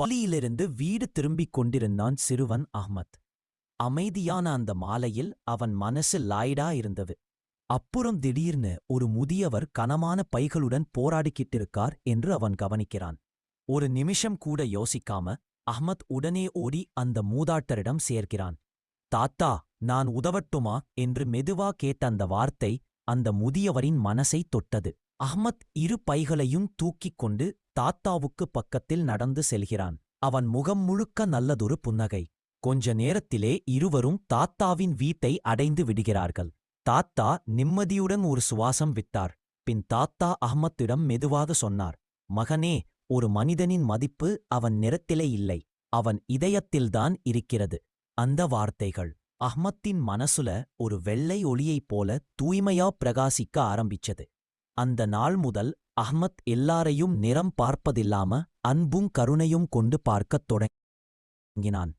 பள்ளியிலிருந்து வீடு திரும்பிக் கொண்டிருந்தான் சிறுவன் அஹ்மத். அமைதியான அந்த மாலையில் அவன் மனசு லாய்டா இருந்தது. அப்புறம் திடீர்னு ஒரு முதியவர் கனமான பைகளுடன் போராடிக்கிட்டிருக்கார் என்று அவன் கவனிக்கிறான். ஒரு நிமிஷம் கூட யோசிக்காம அஹ்மத் உடனே ஓடி அந்த மூதாட்டரிடம் சேர்க்கிறான். தாத்தா நான் உதவட்டுமா? என்று மெதுவா கேட்ட அந்த வார்த்தை அந்த முதியவரின் மனசை தொட்டது. அஹ்மத் இரு பைகளையும் தூக்கிக் கொண்டு தாத்தாவுக்கு பக்கத்தில் நடந்து செல்கிறான். அவன் முகம் முழுக்க நல்லதொரு புன்னகை. கொஞ்ச நேரத்திலே இருவரும் தாத்தாவின் வீட்டை அடைந்து விடுகிறார்கள். தாத்தா நிம்மதியுடன் ஒரு சுவாசம் விட்டார். பின் தாத்தா அஹ்மத்திடம் மெதுவாக சொன்னார் மகனே ஒரு மனிதனின் மதிப்பு அவன் நிறத்திலே இல்லை. அவன் இதயத்தில்தான் இருக்கிறது. அந்த வார்த்தைகள் அஹ்மத்தின் மனசுல ஒரு வெள்ளை ஒளியைப் போல தூய்மையா பிரகாசிக்க ஆரம்பிச்சது. அந்த நாள் முதல் அஹ்மத் எல்லாரையும் நிறம் பார்ப்பதில்லாம அன்பும் கருணையும் கொண்டு பார்க்கத் தொடங்கினான்.